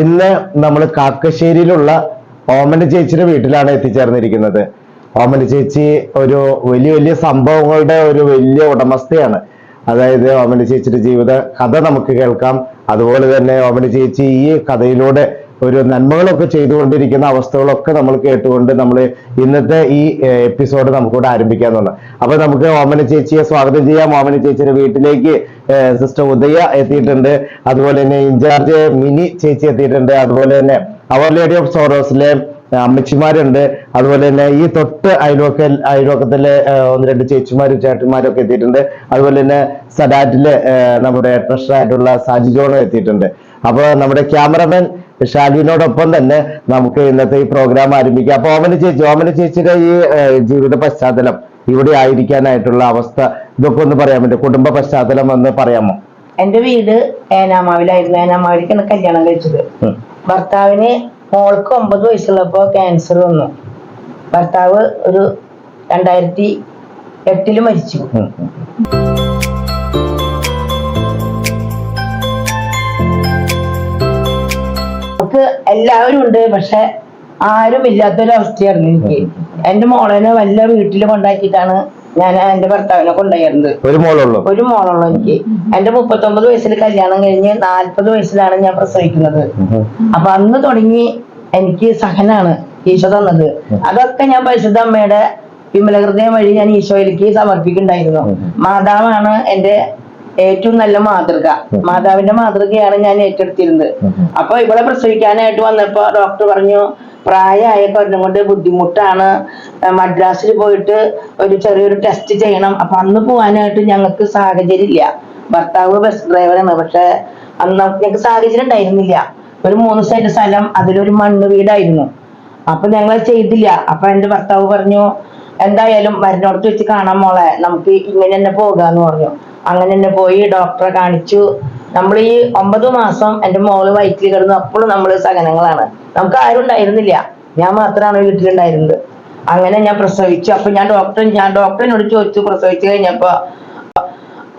ഇന്ന് നമ്മൾ കാക്കശ്ശേരിയിലുള്ള ഓമന ചേച്ചിയുടെ വീട്ടിലാണ് എത്തിച്ചേർന്നിരിക്കുന്നത്. ഓമന ചേച്ചി ഒരു വലിയ വലിയ സംഭവങ്ങളുടെ ഒരു വലിയ ഉടമസ്ഥയാണ്. അതായത് ഓമന ചേച്ചിയുടെ ജീവിത കഥ നമുക്ക് കേൾക്കാം. അതുപോലെ തന്നെ ഓമന ചേച്ചി ഈ കഥയിലൂടെ ഒരു നന്മകളൊക്കെ ചെയ്തുകൊണ്ടിരിക്കുന്ന അവസ്ഥകളൊക്കെ നമ്മൾ കേട്ടുകൊണ്ട് നമ്മൾ ഇന്നത്തെ ഈ എപ്പിസോഡ് നമുക്കിവിടെ ആരംഭിക്കാന്നുണ്ട് അപ്പൊ നമുക്ക് ഓമന ചേച്ചിയെ സ്വാഗതം ചെയ്യാം. ഓമന ചേച്ചിയുടെ വീട്ടിലേക്ക് സിസ്റ്റർ ഉദയ എത്തിയിട്ടുണ്ട്. അതുപോലെ തന്നെ ഇൻചാർജ് മിനി ചേച്ചി എത്തിയിട്ടുണ്ട്. അതുപോലെ തന്നെ അവർ ലേഡി ഓഫ് സോറോസിലെ അമ്മച്ചിമാരുണ്ട്. അതുപോലെ തന്നെ ഈ തൊട്ട് അയൽവക്ക അയൽവക്കത്തിലെ ഒന്ന് രണ്ട് ചേച്ചിമാരും ചേട്ടന്മാരും ഒക്കെ എത്തിയിട്ടുണ്ട്. അതുപോലെ തന്നെ സഡാറ്റിലെ നമ്മുടെ ട്രഷർ ആയിട്ടുള്ള സാജി ജോണും എത്തിയിട്ടുണ്ട്. അപ്പൊ നമ്മുടെ ക്യാമറമാൻ ഷാലുവിനോടൊപ്പം തന്നെ നമുക്ക് ഇന്നത്തെ ഈ പ്രോഗ്രാം ആരംഭിക്കാം. അപ്പൊ ഓമന ചേച്ചി ഓമന ചേച്ചിയുടെ ഈ ജീവിത പശ്ചാത്തലം ഇവിടെ ആയിരിക്കാനായിട്ടുള്ള അവസ്ഥ ഇതൊക്കെ ഒന്ന് പറയാൻ പറ്റും കുടുംബ പശ്ചാത്തലം എന്ന് പറയാമോ? എന്റെ വീട് ഏനാമാവിലായിരുന്നു. ഏനാമാവിലേക്കാണ് കല്യാണം കഴിച്ചത്. ഭർത്താവിന് മോൾക്ക് ഒമ്പത് വയസ്സുള്ളപ്പോ ക്യാൻസർ വന്നു. ഭർത്താവ് ഒരു രണ്ടായിരത്തി എട്ടിൽ മരിച്ചു. എല്ലാവരും ഉണ്ട് പക്ഷെ ആരും ഇല്ലാത്തൊരവസ്ഥയായിരുന്നു എനിക്ക്. എന്റെ മോളനെ വല്ല വീട്ടിൽ കൊണ്ടാക്കിയിട്ടാണ് ഞാൻ എന്റെ ഭർത്താവിനെ കൊണ്ടുപോയിരുന്നത്. ഒരു മോളുള്ളൂ. ഒരു മോളുള്ളൂ എനിക്ക്. എന്റെ മുപ്പത്തൊമ്പത് വയസ്സിൽ കല്യാണം കഴിഞ്ഞ് നാല്പത് വയസ്സിലാണ് ഞാൻ പ്രസവിക്കുന്നത്. അപ്പൊ അന്ന് തുടങ്ങി എനിക്ക് സഹനാണ് ഈശോ തന്നത്. അതൊക്കെ ഞാൻ പരിശുദ്ധ അമ്മയുടെ വിമല ഹൃദയം വഴി ഞാൻ ഈശോയിലേക്ക് സമർപ്പിക്കുന്നുണ്ടായിരുന്നു. മാതാവാണ് എന്റെ ഏറ്റവും നല്ല മാതൃക. മാതാവിന്റെ മാതൃകയാണ് ഞാൻ ഏറ്റെടുത്തിരുന്നത്. അപ്പൊ ഇവിടെ പ്രസവിക്കാനായിട്ട് വന്നപ്പോ ഡോക്ടർ പറഞ്ഞു പ്രായമായ കൊല്ലം കൊണ്ട് ബുദ്ധിമുട്ടാണ്. മദ്രാസിൽ പോയിട്ട് ഒരു ചെറിയൊരു ടെസ്റ്റ് ചെയ്യണം. അപ്പൊ അന്ന് പോവാനായിട്ട് ഞങ്ങൾക്ക് സാഹചര്യം ഇല്ല ഭർത്താവ് ബസ് ഡ്രൈവറാണ് പക്ഷെ അന്ന് ഞങ്ങൾക്ക് സാഹചര്യം ഉണ്ടായിരുന്നില്ല. ഒരു മൂന്ന് സെന്റ് സ്ഥലം അതിലൊരു മണ്ണ് വീടായിരുന്നു. അപ്പൊ ഞങ്ങൾ ചെയ്തില്ല. അപ്പൊ എന്റെ ഭർത്താവ് പറഞ്ഞു എന്തായാലും മരുന്നോടത്ത് വെച്ച് കാണാൻ മോളെ. നമുക്ക് ഇങ്ങനെ തന്നെ പോകാന്ന് പറഞ്ഞു. അങ്ങനെ തന്നെ പോയി ഡോക്ടറെ കാണിച്ചു. നമ്മൾ ഈ ഒമ്പത് മാസം എന്റെ മോൾ വയറ്റിൽ കിടന്നു. അപ്പോഴും നമ്മൾ സഹനങ്ങളാണ്. നമുക്ക് ആരും ഉണ്ടായിരുന്നില്ല. ഞാൻ മാത്രമാണ് വീട്ടിലുണ്ടായിരുന്നത്. അങ്ങനെ ഞാൻ പ്രസവിച്ചു. അപ്പൊ ഞാൻ ഡോക്ടർ ഞാൻ ഡോക്ടറിനോട് ചോദിച്ചു. പ്രസവിച്ചു കഴിഞ്ഞപ്പോ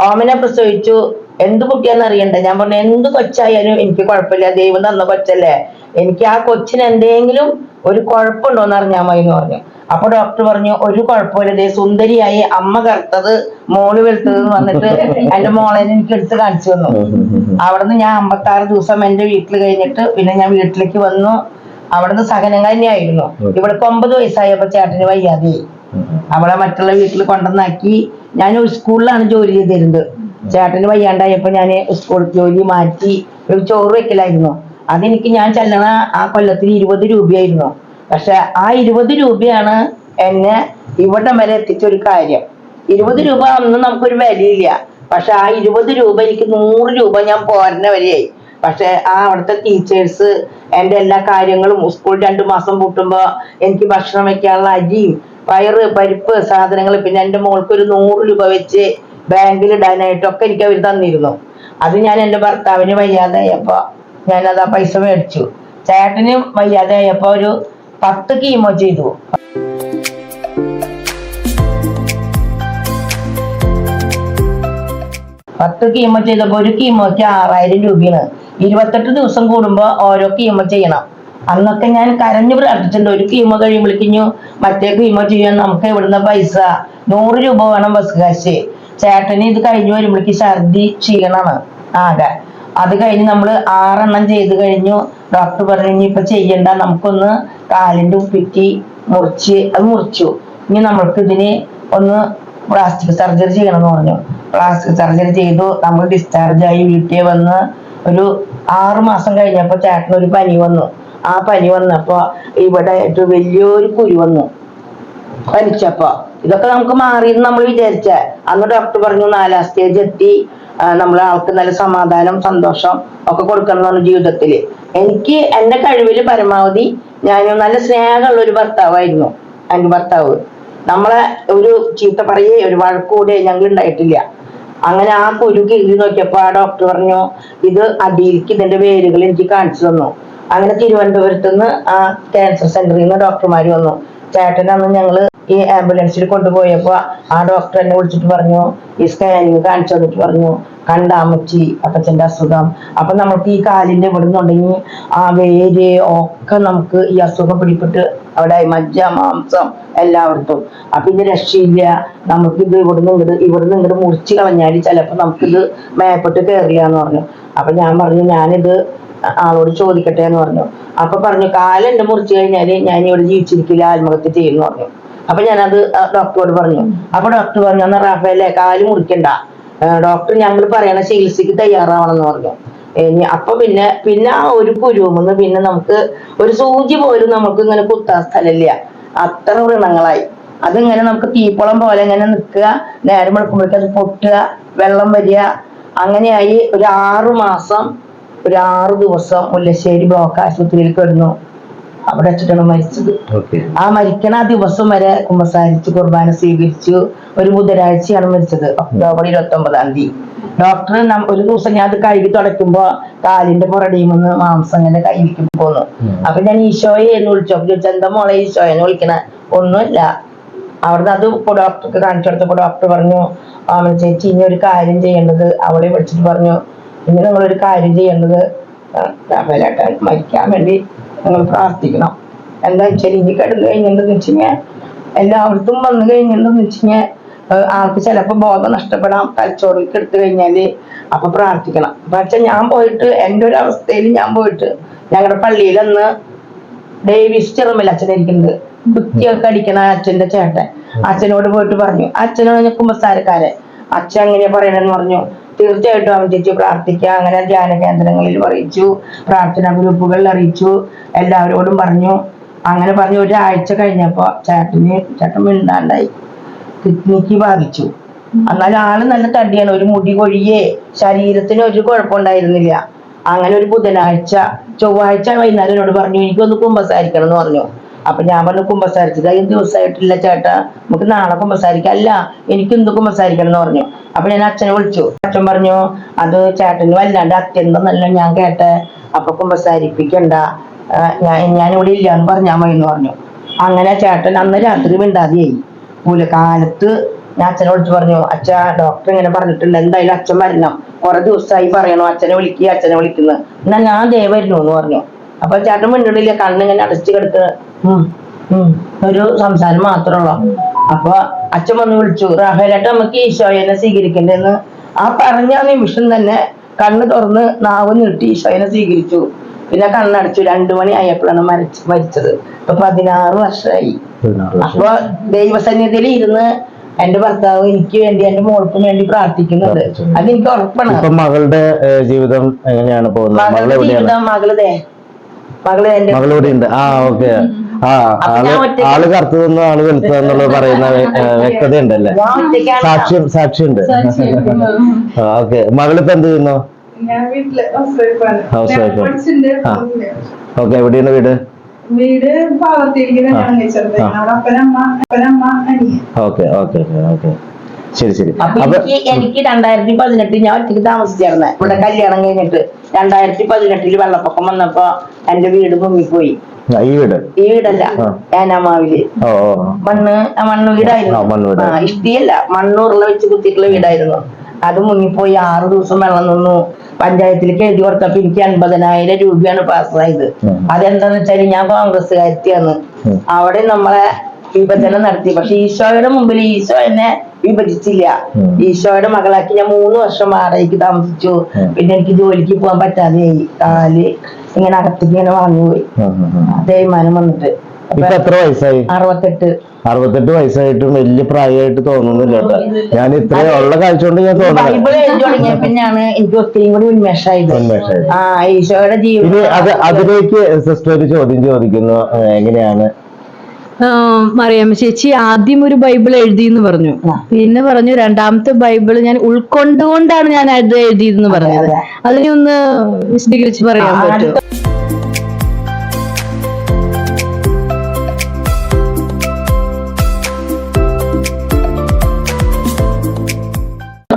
ഓമനെ പ്രസവിച്ചു. എന്ത് കുട്ടിയാന്ന് അറിയണ്ടേ? ഞാൻ പറഞ്ഞു എന്ത് കൊച്ചായാലും എനിക്ക് കുഴപ്പമില്ല. ദൈവം തന്ന കൊച്ചല്ലേ. എനിക്ക് ആ കൊച്ചിന് എന്തെങ്കിലും ഒരു കുഴപ്പമുണ്ടോ എന്ന് അറിഞ്ഞാൽ മതി എന്ന് പറഞ്ഞു. അപ്പൊ ഡോക്ടർ പറഞ്ഞു ഒരു കുഴപ്പമില്ല. ദേ സുന്ദരിയായി അമ്മ കറുത്തത് മോൾ വെളുത്തത് എന്ന് പറഞ്ഞിട്ട് എന്റെ മോളെ എനിക്ക് എടുത്ത് കാണിച്ചു തന്നു. അവിടുന്ന് ഞാൻ അമ്പത്തി ആറ് ദിവസം എന്റെ വീട്ടിൽ കഴിഞ്ഞിട്ട് പിന്നെ ഞാൻ വീട്ടിലേക്ക് വന്നു. അവിടുന്ന് സഹനങ്ങൾ തന്നെയായിരുന്നു ഇവിടേക്ക് ഒമ്പത് വയസ്സായപ്പോ ചേട്ടന് വയ്യാതെ അവളെ മറ്റുള്ള വീട്ടിൽ കൊണ്ടുവന്നാക്കി. ഞാൻ ഒരു സ്കൂളിലാണ് ജോലി ചെയ്തിരുന്നത്. ചേട്ടന് വയ്യാണ്ടായപ്പോ ഞാൻ സ്കൂൾ ജോലി മാറ്റി ഒരു ചോറ് വെക്കലായിരുന്നു. അതെനിക്ക് ഞാൻ ചെല്ലണ ആ കൊല്ലത്തിന് ഇരുപത് രൂപയായിരുന്നു. പക്ഷെ ആ ഇരുപത് രൂപയാണ് എന്നെ ഇവിടെ വരെ എത്തിച്ച ഒരു കാര്യം. ഇരുപത് രൂപ അന്ന് നമുക്കൊരു വിലയില്ല. പക്ഷെ ആ ഇരുപത് രൂപ എനിക്ക് നൂറ് രൂപ ഞാൻ പോരുന്ന വരെയായി. പക്ഷെ ആ അവിടുത്തെ ടീച്ചേഴ്സ് എന്റെ എല്ലാ കാര്യങ്ങളും സ്കൂൾ രണ്ടു മാസം പൂട്ടുമ്പോ എനിക്ക് ഭക്ഷണം വെക്കാനുള്ള അരിയും പയറ് പരിപ്പ് സാധനങ്ങൾ പിന്നെ എന്റെ മോൾക്ക് ഒരു നൂറ് രൂപ വെച്ച് ബാങ്കിൽ ഇടാനായിട്ടൊക്കെ എനിക്ക് അവർ തന്നിരുന്നു. അത് ഞാൻ എന്റെ ഭർത്താവിന് വയ്യാതായപ്പോ ഞാനത് ആ പൈസ മേടിച്ചു. ചേട്ടന് വയ്യാതായപ്പോ ഒരു പത്ത് കീമോ ചെയ്തു. പത്ത് കീമോ ചെയ്തപ്പോ ഒരു കീമോക്ക് ആറായിരം രൂപയാണ്. ഇരുപത്തെട്ട് ദിവസം കൂടുമ്പോ ഓരോ കീമോ ചെയ്യണം. അന്നൊക്കെ ഞാൻ കരഞ്ഞു പ്രാർത്ഥിച്ചിട്ടുണ്ട്. ഒരു കീമോ കഴിയുമ്പോഴേക്കിഞ്ഞു മറ്റേ കീമോ ചെയ്യാൻ നമുക്ക് എവിടുന്ന പൈസ? നൂറ് രൂപ വേണം ബസ് കാശ്. ചേട്ടന് ഇത് കഴിഞ്ഞു വരുമ്പോഴേക്ക് ഛർദി ക്ഷീണമാണ് ആകെ. അത് കഴിഞ്ഞ് നമ്മൾ ആറെണ്ണം ചെയ്ത് കഴിഞ്ഞു. ഡോക്ടർ പറഞ്ഞു ഇനി ഇപ്പൊ ചെയ്യണ്ട. നമുക്കൊന്ന് കാലിന്റെ ഉപ്പിറ്റി മുറിച്ച് അത് മുറിച്ചു. ഇനി നമ്മൾക്ക് ഇതിന് ഒന്ന് പ്ലാസ്റ്റിക് സർജറി ചെയ്യണം എന്ന് പറഞ്ഞു. പ്ലാസ്റ്റിക് സർജറി ചെയ്തു. നമ്മൾ ഡിസ്ചാർജ് ആയി വീട്ടിൽ വന്ന് ഒരു ആറു മാസം കഴിഞ്ഞപ്പോ ചേട്ടന് ഒരു പനി വന്നു. ആ പനി വന്നപ്പോ ഇവിടെ ഏറ്റവും വലിയൊരു കുരു വന്നു. പനിച്ചപ്പോ ഇതൊക്കെ നമുക്ക് മാറിയെന്ന് നമ്മൾ വിചാരിച്ച. അന്ന് ഡോക്ടർ പറഞ്ഞു നാലാം സ്റ്റേജ് എത്തി. നമ്മളെ ആൾക്ക് നല്ല സമാധാനം സന്തോഷം ഒക്കെ കൊടുക്കണം എന്നാണ് ജീവിതത്തിൽ എനിക്ക് എന്റെ കഴിവിൽ പരമാവധി ഞാൻ നല്ല സ്നേഹമുള്ള ഒരു ഭർത്താവായിരുന്നു എന്റെ ഭർത്താവ്. നമ്മളെ ഒരു ചീത്ത പറയേ ഒരു വഴക്കൂടെ ഞങ്ങൾ ഉണ്ടായിട്ടില്ല. അങ്ങനെ ആ കുരു കീറി നോക്കിയപ്പോ ആ ഡോക്ടർ പറഞ്ഞു ഇത് അടിയിലേക്ക് ഇതിന്റെ വേരുകൾ എനിക്ക് കാണിച്ചു തന്നു. അങ്ങനെ തിരുവനന്തപുരത്ത് നിന്ന് ആ ക്യാൻസർ സെന്ററിൽ നിന്ന് ഡോക്ടർമാർ വന്നു. ചേട്ടൻ അന്ന് ഞങ്ങൾ ഈ ആംബുലൻസിൽ കൊണ്ടുപോയപ്പോ ആ ഡോക്ടർ എന്നെ വിളിച്ചിട്ട് പറഞ്ഞു ഈ സ്കാനിങ് കാണിച്ചു തന്നിട്ട് പറഞ്ഞു കണ്ടാമച്ചി അപ്പച്ചന്റെ അസുഖം. അപ്പൊ നമുക്ക് ഈ കാലിന്റെ ഇവിടെ നിന്നുണ്ടെങ്കിൽ ആ വേര് ഒക്കെ നമുക്ക് ഈ അസുഖം പിടിപെട്ട് അവിടെ മജ്ജ മാംസം എല്ലായിടത്തും അപ്പൊ ഇത് രക്ഷയില്ല. നമുക്കിത് ഇവിടുന്ന് ഇങ്ങോട്ട് ഇവിടുന്ന് ഇങ്ങോട്ട് മുറിച്ച് കളഞ്ഞാൽ ചിലപ്പോൾ നമുക്കിത് മേപ്പെട്ട് കയറില്ല എന്ന് പറഞ്ഞു. അപ്പൊ ഞാൻ പറഞ്ഞു ഞാനിത് ആളോട് ചോദിക്കട്ടെ എന്ന് പറഞ്ഞു. അപ്പൊ പറഞ്ഞു കാലം എന്റെ മുറിച്ചു കഴിഞ്ഞാൽ ഞാൻ ഇവിടെ ജീവിച്ചിരിക്കില്ല ആത്മഹത്യ ചെയ്യുന്നു പറഞ്ഞു. അപ്പൊ ഞാനത് ഡോക്ടറോട് പറഞ്ഞു. അപ്പൊ ഡോക്ടർ പറഞ്ഞു എന്നാ റാഫേലെ കാൽ മുറിക്കണ്ട. ഡോക്ടർ ഞങ്ങൾ പറയണ ചികിത്സക്ക് തയ്യാറാവണമെന്ന് പറഞ്ഞു. ഇനി അപ്പൊ പിന്നെ പിന്നെ ആ ഒരു കുരുമെന്ന് പിന്നെ നമുക്ക് ഒരു സൂചി പോലും നമുക്ക് ഇങ്ങനെ കുത്താൻ സ്ഥലമില്ല. അത്ര വ്രണങ്ങളായി. അതിങ്ങനെ നമുക്ക് തീപ്പളം പോലെ ഇങ്ങനെ നിൽക്കുക നേരം വെളുക്കുമ്പോഴേക്കും അത് പൊട്ടുക വെള്ളം വരിക. അങ്ങനെയായി ഒരു ആറു മാസം ഒരു ആറു ദിവസം മുല്ലശ്ശേരി ബ്ലോക്ക് ആശുപത്രിയിൽ കിടന്നു. അവിടെ വെച്ചിട്ടാണ് മരിച്ചത്. ആ മരിക്കണ ആ ദിവസം വരെ കുമ്പസാരിച്ച് കുർബാന സ്വീകരിച്ചു. ഒരു ബുധനാഴ്ചയാണ് മരിച്ചത്. ഒക്ടോബർ ഇരുപത്തി ഒമ്പതാം തീയതി ഡോക്ടർ ഒരു ദിവസം ഞാൻ അത് കഴുകി തുടയ്ക്കുമ്പോ കാലിന്റെ പുറടിയും ഒന്ന് മാംസം ഇങ്ങനെ കയ്യിലേക്ക് പോന്നു. അപ്പൊ ഞാൻ ഈശോയെ എന്ന് വിളിച്ചു. അപ്പൊ ചോദിച്ചു എന്താ മോളെ ഈശോയെന്ന് വിളിക്കണ? ഒന്നുമില്ല. അവിടുന്ന് അത് ഡോക്ടർക്ക് കാണിച്ചു കൊടുത്തപ്പോ ഡോക്ടർ പറഞ്ഞു ചേച്ചി ഇനി ഒരു കാര്യം ചെയ്യേണ്ടത്. അവളെ വിളിച്ചിട്ട് പറഞ്ഞു ഇനി നമ്മളൊരു കാര്യം ചെയ്യേണ്ടത് രാമേലേട്ടൻ മരിക്കാൻ വേണ്ടി നിങ്ങൾ പ്രാർത്ഥിക്കണം. എന്താ വെച്ചാൽ ഇനി കിടന്നു കഴിഞ്ഞിട്ടുണ്ടെന്ന് വെച്ചുകഴിഞ്ഞാൽ എല്ലായിടത്തും വന്നു കഴിഞ്ഞിട്ടുണ്ടെന്ന് വെച്ചുകഴിഞ്ഞാൽ ആൾക്ക് ചിലപ്പോൾ ബോധം നഷ്ടപ്പെടാം തലച്ചോറിലേക്ക് എടുത്തു കഴിഞ്ഞാൽ അപ്പൊ പ്രാർത്ഥിക്കണം. പക്ഷെ ഞാൻ പോയിട്ട് എന്റെ ഒരു അവസ്ഥയിൽ ഞാൻ പോയിട്ട് ഞങ്ങളുടെ പള്ളിയിൽ അന്ന് ഡേവിസ് ചെറുമല്ല അച്ഛനിരിക്കുന്നത് കുത്തിയൊക്കെ അടിക്കണ അച്ഛന്റെ ചേട്ടൻ. അച്ഛനോട് പോയിട്ട് പറഞ്ഞു. അച്ഛനോട് കുമ്പസാരക്കാരെ അച്ഛൻ എങ്ങനെയാ പറയണെന്ന് പറഞ്ഞു. തീർച്ചയായിട്ടും അവൻ ചേച്ചി പ്രാർത്ഥിക്കുക അങ്ങനെ ധ്യാന കേന്ദ്രങ്ങളിൽ അറിയിച്ചു പ്രാർത്ഥനാ ഗ്രൂപ്പുകളിൽ അറിയിച്ചു എല്ലാവരോടും പറഞ്ഞു. അങ്ങനെ പറഞ്ഞു ഒരാഴ്ച കഴിഞ്ഞപ്പോ ചേട്ടന് ചേട്ടൻ മിണ്ടാണ്ടായി. കിഡ്നിക്ക് ബാധിച്ചു. എന്നാലും ആൾ നല്ല തടിയാണ് ഒരു മുടി കൊഴിയേ ശരീരത്തിന് ഒരു കുഴപ്പമുണ്ടായിരുന്നില്ല. അങ്ങനെ ഒരു ബുധനാഴ്ച ചൊവ്വാഴ്ച വൈകുന്നേരം എന്നോട് പറഞ്ഞു എനിക്കൊന്ന് കുമ്പസാരിക്കണം എന്ന് പറഞ്ഞു. അപ്പൊ ഞാൻ പറഞ്ഞു കുമ്പസാരിച്ചത് ഈ ദിവസമായിട്ടില്ല ചേട്ടാ. നമുക്ക് നാളെ കുമ്പസാരിക്കാം. അല്ല എനിക്ക് എന്ത് കുമ്പസാരിക്കണം എന്ന് പറഞ്ഞു. അപ്പൊ ഞാൻ അച്ഛനെ വിളിച്ചു. അച്ഛൻ പറഞ്ഞു അത് ചേട്ടന് വല്ലാണ്ട് അത്യന്തം നല്ല ഞാൻ കേട്ടെ. അപ്പൊ കുമ്പസാരിപ്പിക്കണ്ട. ഞാൻ ഇവിടെ ഇല്ല എന്ന് പറഞ്ഞാൽ മതി എന്ന് പറഞ്ഞു. അങ്ങനെ ചേട്ടൻ അന്ന് രാത്രി മിണ്ടാതെയായി. മൂലക്കാലത്ത് ഞാൻ അച്ഛനെ വിളിച്ചു പറഞ്ഞു അച്ഛ ഡോക്ടർ ഇങ്ങനെ പറഞ്ഞിട്ടുണ്ട്. എന്തായാലും അച്ഛൻ വരണം. കുറെ ദിവസമായി പറയണു. അച്ഛനെ വിളിക്കുക അച്ഛനെ വിളിക്കുന്നു എന്നാ. ഞാൻ ദേ വരുന്നു എന്ന് പറഞ്ഞു. അപ്പൊ ചേട്ടൻ മിണ്ടില്ല കണ്ണിങ്ങനെ അടച്ചു കിടക്കുക ഒരു സംസാരം മാത്രമുള്ളൂ. അപ്പൊ അച്ഛൻ വന്ന് വിളിച്ചു റാഫേലേട്ട നമുക്ക് ഈശോയനെ സ്വീകരിക്കണ്ടെന്ന്. ആ പറഞ്ഞ നിമിഷം തന്നെ കണ്ണ് തുറന്ന് നാവ് നീട്ടി ഈശോയനെ സ്വീകരിച്ചു. പിന്നെ കണ്ണടച്ചു രണ്ടു മണി ആയപ്പോഴാണ് മരിച്ച മരിച്ചത്. ഇപ്പൊ പതിനാറ് വർഷമായി അപ്പൊ ദൈവസന്നിധിയിൽ ഇരുന്ന് എന്റെ ഭർത്താവ് എനിക്ക് വേണ്ടി എന്റെ മോൾക്കും വേണ്ടി പ്രാർത്ഥിക്കുന്നുണ്ട്. അതെനിക്ക് ഉറപ്പാണ്. ഇപ്പൊ മകളുടെ ജീവിതം എങ്ങനെയാണ് പോകുന്നത്? മകളുടെ ജീവിതം മകളുടെ മകൾ എന്റെ മകൾ ഉണ്ട് ആ ഓക്കെ. ആ ആൾ കറുത്തു തന്നു ആൾ വെളുത്തു എന്നുള്ളത് പറയുന്ന വ്യക്തത ഉണ്ടല്ലേ സാക്ഷ്യം സാക്ഷിയുണ്ട് ഓക്കെ. മകളിപ്പോ എന്ത് ചെയ്യുന്നു? ഞാൻ വീട്ടിൽ ഹൗസ് വൈഫ്. ഓക്കെ എവിടെയാണ് വീട്? വീട് പാവർത്തിരിക്കുന്ന ഞാൻ വെച്ചത് അപ്പനമ്മ അപ്പനമ്മ അനിയൻ. ഓക്കെ ഓക്കെ ഓക്കെ ശരി ശരി. എനിക്ക് എനിക്ക് രണ്ടായിരത്തി പതിനെട്ട് ഞാൻ ഒറ്റയ്ക്ക് താമസിച്ചായിരുന്നെ. ഇവിടെ കല്യാണം കഴിഞ്ഞിട്ട് രണ്ടായിരത്തി പതിനെട്ടിൽ വെള്ളപ്പൊക്കം വന്നപ്പോ എന്റെ വീട് മുങ്ങിപ്പോയി ആ, ഈ വീട് ഈ വീടല്ല ആ. ഏനാമാവിൽ മണ്ണ് മണ്ണ് വീടായിരുന്നു ഇഷ്ടിയല്ല മണ്ണൂറുള്ള വെച്ച് കുത്തിയിട്ടുള്ള വീടായിരുന്നു. അത് മുങ്ങിപ്പോയി ആറു ദിവസം വെള്ളം നിന്നു. പഞ്ചായത്തിലേക്ക് എഴുതി കൊടുത്തപ്പോ എനിക്ക് അൻപതിനായിരം രൂപയാണ് പാസ്സായത്. അതെന്താന്ന് വെച്ചാൽ ഞാൻ കോൺഗ്രസ് കാര്യത്തിയാണ് അവിടെ നമ്മളെ വിഭജനം നടത്തി. പക്ഷെ ഈശോയുടെ മുമ്പിൽ ഈശോ എന്നെ വിഭജിച്ചില്ല. ഈശോയുടെ മകളാക്കി ഞാൻ മൂന്ന് വർഷം വാടകയ്ക്ക് താമസിച്ചു. പിന്നെ എനിക്ക് ജോലിക്ക് പോകാൻ പറ്റാതെയായി. കാൽ ഇങ്ങനെ അകത്തേക്ക് ഇങ്ങനെ ഉം, ഉം. തേയ്മാനം വന്നിട്ട്. ഇപ്പൊ എത്ര വയസ്സായി? അറുപത്തെട്ട്. അറുപത്തെട്ട് വയസ്സായിട്ടും വലിയ പ്രായമായിട്ട് തോന്നുന്നില്ല ഞാൻ ഇത്രയും ഉള്ള കാഴ്ച കൊണ്ട് ഞാൻ തോന്നുന്നു പിന്നെയാണ് എനിക്ക് ഒത്തിരി കൂടി ഉന്മേഷമായത്. ഈശോയുടെ ഇനി ജീവിതം അത് അതിലേക്ക് സിസ്റ്റർ ഒരു ചോദ്യം ചോദിക്കുന്നു. എങ്ങനെയാണ്? മറിയാമ്മ ചേച്ചി ആദ്യം ഒരു ബൈബിൾ എഴുതി എന്ന് പറഞ്ഞു പിന്നെ പറഞ്ഞു രണ്ടാമത്തെ ബൈബിൾ ഞാൻ ഉൾക്കൊണ്ടുകൊണ്ടാണ് ഞാൻ അത് എഴുതിയെന്ന് പറഞ്ഞത്. അതിനൊന്ന് അതിനെ ഒന്ന് വിശദീകരിച്ച് പറയാൻ പറ്റുമോ?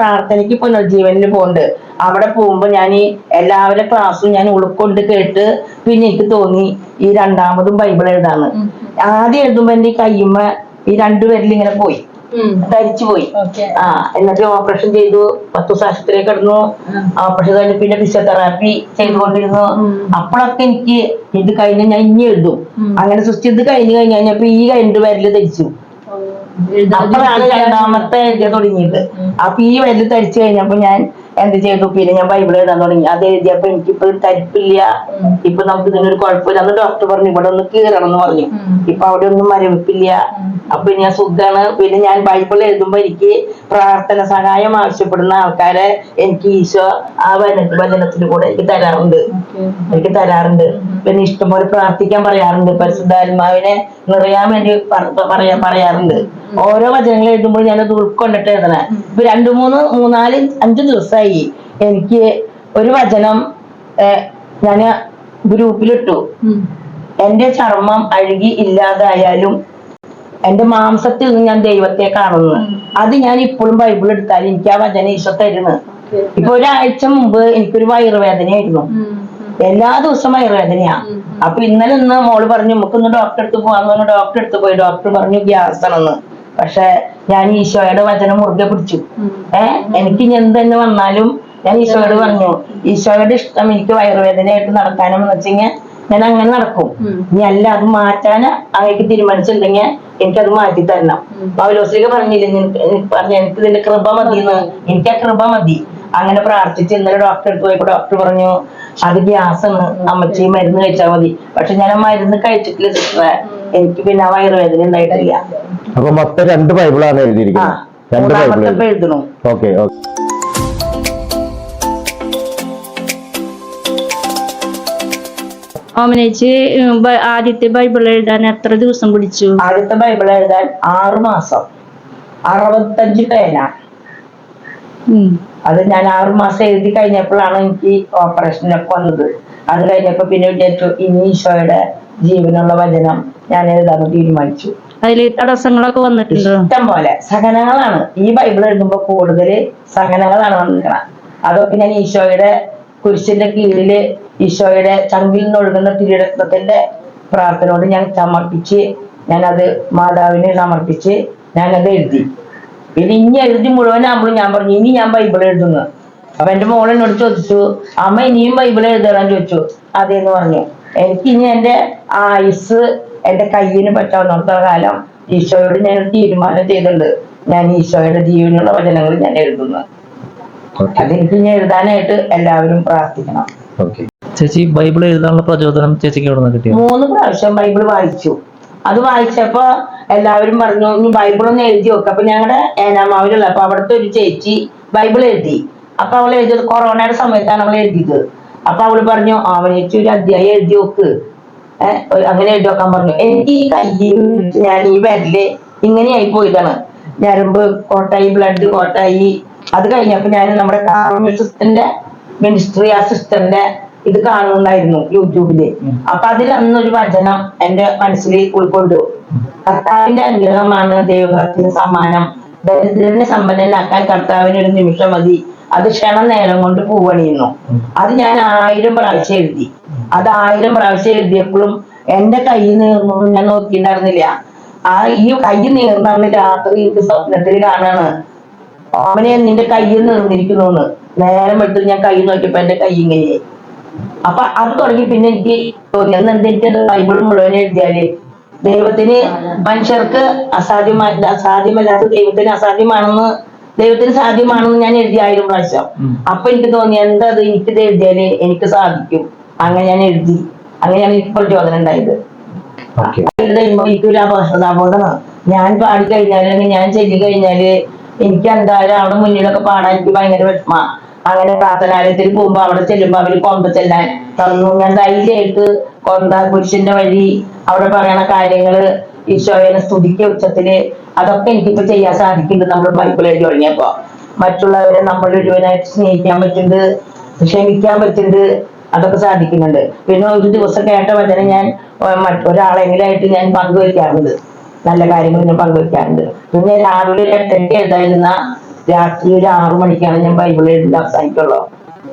പ്രാർത്ഥനയ്ക്ക് പുനർജീവനിൽ പോകുന്നുണ്ട് അവിടെ പോകുമ്പോ ഞാൻ ഈ എല്ലാവരുടെ ക്ലാസ്സും ഞാൻ ഉൾക്കൊണ്ട് കേട്ട് പിന്നെ എനിക്ക് തോന്നി ഈ രണ്ടാമതും ബൈബിൾ എഴുതാന്ന്. ആദ്യം എഴുതുമ്പോ എന്റെ കയ്യുമ്മ ഈ രണ്ടുപേരിൽ ഇങ്ങനെ പോയി. ധരിച്ചു പോയി. ആ എന്നിട്ട് ഓപ്പറേഷൻ ചെയ്തു. പത്തു ദിവസം കിടന്നു. ഓപ്പറേഷൻ കഴിഞ്ഞ് പിന്നെ ഫിസിയോതെറാപ്പി ചെയ്തുകൊണ്ടിരുന്നു. അപ്പോഴൊക്കെ എനിക്ക് ഇത് കഴിഞ്ഞ് ഞാൻ ഇനി എഴുതും. അങ്ങനെ സൃഷ്ടി ഇത് കഴിഞ്ഞ് കഴിഞ്ഞ് കഴിഞ്ഞപ്പോ ഈ രണ്ട് പേരിൽ ധരിച്ചു. അപ്പോഴാണ് രണ്ടാമത്തെ എഴുതി തുടങ്ങിയത്. അപ്പൊ ഈ വരൽ തടിച്ചു കഴിഞ്ഞപ്പോ ഞാൻ എന്ത് ചെയ്തു പിന്നെ ഞാൻ ബൈബിൾ എഴുതാൻ തുടങ്ങി. അത് എഴുതിയപ്പോ എനിക്കിപ്പോ തരിപ്പില്ല. ഇപ്പൊ നമുക്ക് ഇതിനൊരു കുഴപ്പമില്ല. അന്ന് ഡോക്ടർ പറഞ്ഞു ഇവിടെ ഒന്ന് കീറണം എന്ന് പറഞ്ഞു. ഇപ്പൊ അവിടെ ഒന്നും മരവിപ്പില്ല. അപ്പൊ ഞാൻ സുഖാണ് പിന്നെ ഞാൻ ബൈബിൾ എഴുതുമ്പോ എനിക്ക് പ്രാർത്ഥന സഹായം ആവശ്യപ്പെടുന്ന ആൾക്കാരെ എനിക്ക് ഈശോ ആ വചന വചനത്തിന് കൂടെ എനിക്ക് തരാറുണ്ട്. എനിക്ക് തരാറുണ്ട്. പിന്നെ ഇഷ്ടംപോലെ പ്രാർത്ഥിക്കാൻ പറയാറുണ്ട്. പരിശുദ്ധാത്മാവിനെ നിറയാൻ വേണ്ടി പറയാ പറയാറുണ്ട്. ഓരോ വചനങ്ങൾ എഴുതുമ്പോൾ ഞാൻ ഞാനത് ഉൾക്കൊണ്ടിട്ട് എഴുതണേ. ഇപ്പൊ രണ്ടു മൂന്ന് മൂന്നാൽ അഞ്ചു ദിവസമായി എനിക്ക് ഒരു വചനം ഞാൻ ഗ്രൂപ്പിലിട്ടു. എന്റെ ചർമ്മം അഴുകി ഇല്ലാതായാലും എന്റെ മാംസത്തിൽ നിന്ന് ഞാൻ ദൈവത്തെ കാണുന്നു. അത് ഞാൻ ഇപ്പോഴും ബൈബിൾ എടുത്താൽ എനിക്ക് ആ വചന ഈശോ തരുന്നു. ഇപ്പൊ ഒരാഴ്ച മുമ്പ് എനിക്കൊരു വയറുവേദനയായിരുന്നു എല്ലാ ദിവസവും വയറുവേദനയാ അപ്പൊ ഇന്നലെ ഇന്ന് മോൾ പറഞ്ഞു നമുക്കൊന്ന് ഡോക്ടറെ അടുത്ത് പോവാന്ന് പറഞ്ഞു ഡോക്ടറെ അടുത്ത് പോയി ഡോക്ടർ പറഞ്ഞു ഗ്യാസ് ആണെന്ന്. പക്ഷെ ഞാൻ ഈശോയുടെ വചനം മുറുകെ പിടിച്ചു. ഏഹ് എനിക്ക് ഇനി എന്ത് തന്നെ വന്നാലും ഞാൻ ഈശോയോട് പറഞ്ഞു ഈശോയുടെ ഇഷ്ടം എനിക്ക് വയറുവേദനയായിട്ട് നടക്കാനെന്ന് വെച്ചെങ്കിൽ ഞാൻ അങ്ങനെ നടക്കും. ഇനി അല്ല അത് മാറ്റാൻ അങ്ങേക്ക് തീരുമാനിച്ചിട്ടുണ്ടെങ്കിൽ എനിക്കത് മാറ്റി തരണം. പൗലോസിലേക്ക് പറഞ്ഞില്ലേ പറഞ്ഞു എനിക്ക് ഇതിന്റെ കൃപ മതി എന്ന്. എനിക്ക് ആ കൃപ മതി. അങ്ങനെ പ്രാർത്ഥിച്ച് ഇന്നലെ ഡോക്ടറെ അടുത്ത് പോയപ്പോ ഡോക്ടർ പറഞ്ഞു അത് ഗ്യാസ് ആണ്. അമ്മച്ചി മരുന്ന് കഴിച്ചാൽ മതി. പക്ഷെ ഞാൻ ആ മരുന്ന് കഴിച്ചിട്ടില്ല സിസ്റ്ററെ എനിക്ക് പിന്നെ ആ വയറുവേദന ഉണ്ടായിട്ടില്ല അപ്പൊ മൊത്തം രണ്ട് ബൈബിളാണ് എഴുതിയിരിക്കുന്നത്. രണ്ട് ബൈബിൾ എഴുതണു. Okay okay. ഓമനേച്ചി ആദ്യത്തെ ബൈബിൾ എഴുതാൻ എത്ര ദിവസം പിടിച്ചു? ആദ്യത്തെ ബൈബിൾ എഴുതാൻ ആറ് മാസം. അറുപത്തഞ്ച് പേന. അത് ഞാൻ ആറു മാസം എഴുതി കഴിഞ്ഞപ്പോഴാണ് എനിക്ക് ഓപ്പറേഷനൊക്കെ വന്നത്. അത് കഴിഞ്ഞപ്പോ പിന്നെ വിചാരിച്ചു ഇനി ഈശോയുടെ ജീവനുള്ള വചനം ഞാൻ എഴുതാൻ തീരുമാനിച്ചു. അതിൽ തടസ്സങ്ങളൊക്കെ വന്നിട്ടുണ്ട്. ഇഷ്ടം പോലെ. സഹനങ്ങളാണ്. ഈ ബൈബിൾ എഴുതുമ്പോ കൂടുതൽ സഹനങ്ങളാണ് വന്നിരിക്കണം. അതൊക്കെ ഞാൻ ഈശോയുടെ കുരിശിന്റെ കീഴിൽ ഈശോയുടെ ചങ്കിൽ നിന്നൊഴുകുന്ന തിരുരത്നത്തിന്റെ പ്രാർത്ഥനയോട് ഞാൻ സമർപ്പിച്ച് ഞാനത് മാതാവിനെ സമർപ്പിച്ച് ഞാനത് എഴുതി. പിന്നെ ഇനി എഴുതി മുഴുവനാകുമ്പോൾ ഞാൻ പറഞ്ഞു ഇനി ഞാൻ ബൈബിൾ എഴുതുന്നു. അപ്പൊ എന്റെ മോൾ എന്നോട് ചോദിച്ചു അമ്മ ഇനിയും ബൈബിൾ എഴുതാൻ ചോദിച്ചു അതേന്ന് പറഞ്ഞു. എനിക്ക് ഇനി എന്റെ ആയുസ് എന്റെ കയ്യിന് പറ്റാവുന്നിടത്തോളം കാലം ഈശോയോട് ഞാൻ ഒരു തീരുമാനം ചെയ്തിട്ടുണ്ട്. ഞാൻ ഈശോയുടെ ജീവനുള്ള വചനങ്ങൾ ഞാൻ എഴുതുന്നു. ഓക്കെ അതെനിക്ക് ഞാൻ എഴുതാനായിട്ട് എല്ലാവരും പ്രാർത്ഥിക്കണം. ഓക്കെ ചേച്ചി ബൈബിൾ എഴുതാനുള്ള പ്രചോദനം ചേച്ചിക്ക് എവിടെ കിട്ടിയോ മൂന്ന് പ്രാവശ്യം ബൈബിൾ വായിച്ചു. അത് വായിച്ചപ്പോ എല്ലാവരും പറഞ്ഞു ബൈബിൾ ഒന്ന് എഴുതി വെക്കുക അപ്പൊ ഞങ്ങളുടെ ഏനാമാവിലുള്ള അപ്പൊ അവിടുത്തെ ഒരു ചേച്ചി ബൈബിൾ എഴുതി. അപ്പൊ അവൾ എഴുതിയത് കൊറോണയുടെ സമയത്താണ് അവൾ എഴുതിയത്. അപ്പൊ അവൾ പറഞ്ഞു ചേച്ചി ഒരു അധ്യായം എഴുതി ഒരു- അങ്ങനെ എഴുതി വെക്കാൻ പറഞ്ഞു. എനിക്ക് ഈ കയ്യിൽ ഞാൻ ഈ വരൽ ഇങ്ങനെയായി പോയതാണ്. ഞരമ്പ് കോട്ടായി ബ്ലഡ് കോട്ടായി. അത് കഴിഞ്ഞപ്പോ ഞാൻ നമ്മുടെ കാർമിസിന്റെ മിനിസ്ട്രി സിസ്റ്ററിന്റെ ഇത് കാണുന്നുണ്ടായിരുന്നു യൂട്യൂബിൽ. അപ്പൊ അതിൽ അന്നൊരു വചനം എന്റെ മനസ്സിൽ ഉൾക്കൊണ്ടു. കർത്താവിന്റെ അനുഗ്രഹമാണ് ദൈവത്തിന് സമ്മാനം. ദരിദ്രനെ സമ്പന്നനാക്കാൻ കർത്താവിന് ഒരു നിമിഷം മതി. അത് ക്ഷണം നേരം കൊണ്ട് പൂവണിയുന്നു. അത് ഞാൻ ആയിരം പ്രാവശ്യം എഴുതി. അത് ആയിരം പ്രാവശ്യം എഴുതിയപ്പോഴും എന്റെ കൈ നീർന്നു. ഞാൻ നോക്കിയിട്ടുണ്ടായിരുന്നില്ല. ആ ഈ കൈ നീർന്നാണ് രാത്രി എനിക്ക് സ്വപ്നത്തിൽ കാണാണ്. അവനെ നിന്റെ കയ്യിൽ നീർന്നിരിക്കുന്നു നേരം എടുത്ത് ഞാൻ കൈ നോക്കിയപ്പോ എന്റെ കൈ ഇങ്ങനെ അപ്പൊ അത് തുടങ്ങി പിന്നെ എനിക്ക് തോന്നി എനിക്ക് ബൈബിൾ മുഴുവൻ എഴുതിയാൽ ദൈവത്തിന് മനുഷ്യർക്ക് അസാധ്യമായ അസാധ്യമല്ലാത്ത ദൈവത്തിന് അസാധ്യമാണെന്ന് ദൈവത്തിന് സാധ്യമാണെന്ന് ഞാൻ എഴുതി ആയിരം പ്രാവശ്യം. അപ്പൊ എനിക്ക് തോന്നി എന്താ അത് എനിക്കിത് എഴുതിയാൽ എനിക്ക് സാധിക്കും. അങ്ങനെ ഞാൻ എഴുതി. അങ്ങനെയാണ് എനിക്ക് പ്രചോദനം ഉണ്ടായത്. എനിക്കൊരു അപകടബോധമാണ് ഞാൻ പാടി കഴിഞ്ഞാൽ അല്ലെങ്കിൽ ഞാൻ ചെല്ലി കഴിഞ്ഞാൽ എനിക്ക് എന്തായാലും അവിടെ മുന്നിലൊക്കെ പാടാൻ എനിക്ക് ഭയങ്കര വിഷമ. അങ്ങനെ പ്രാർത്ഥനാലയത്തിൽ പോകുമ്പോ അവിടെ ചെല്ലുമ്പോ അവർ കൊണ്ട ചെല്ലാൻ തന്നു. ഞാൻ ധൈര്യമായിട്ട് കൊന്ത പുരുഷന്റെ വഴി അവിടെ പറയണ കാര്യങ്ങൾ ഈശോയനെ സ്തുതിക്ക ഉച്ചത്തിൽ. അതൊക്കെ എനിക്കിപ്പോ ചെയ്യാൻ സാധിക്കുന്നുണ്ട്. നമ്മൾ ബൈബിൾ എഴുതി തുടങ്ങിയപ്പോ. മറ്റുള്ളവരെ നമ്മൾ ഒരുവനായിട്ട് സ്നേഹിക്കാൻ പറ്റുന്നുണ്ട് ക്ഷമിക്കാൻ പറ്റുന്നുണ്ട് അതൊക്കെ സാധിക്കുന്നുണ്ട്. പിന്നെ ഒരു ദിവസം കേട്ട വചനം ഞാൻ ഒരാളെങ്കിലായിട്ട് ഞാൻ പങ്കുവയ്ക്കാറുണ്ട് നല്ല കാര്യങ്ങൾ ഞാൻ പങ്കുവയ്ക്കാറുണ്ട് പിന്നെ രാവിലെ ഒരു എട്ടരയ്ക്ക് എഴുതായിരുന്ന രാത്രി ഒരു ആറു മണിക്കാണ് ഞാൻ ബൈബിൾ എഴുതി അവസാനിക്കുള്ളൂ.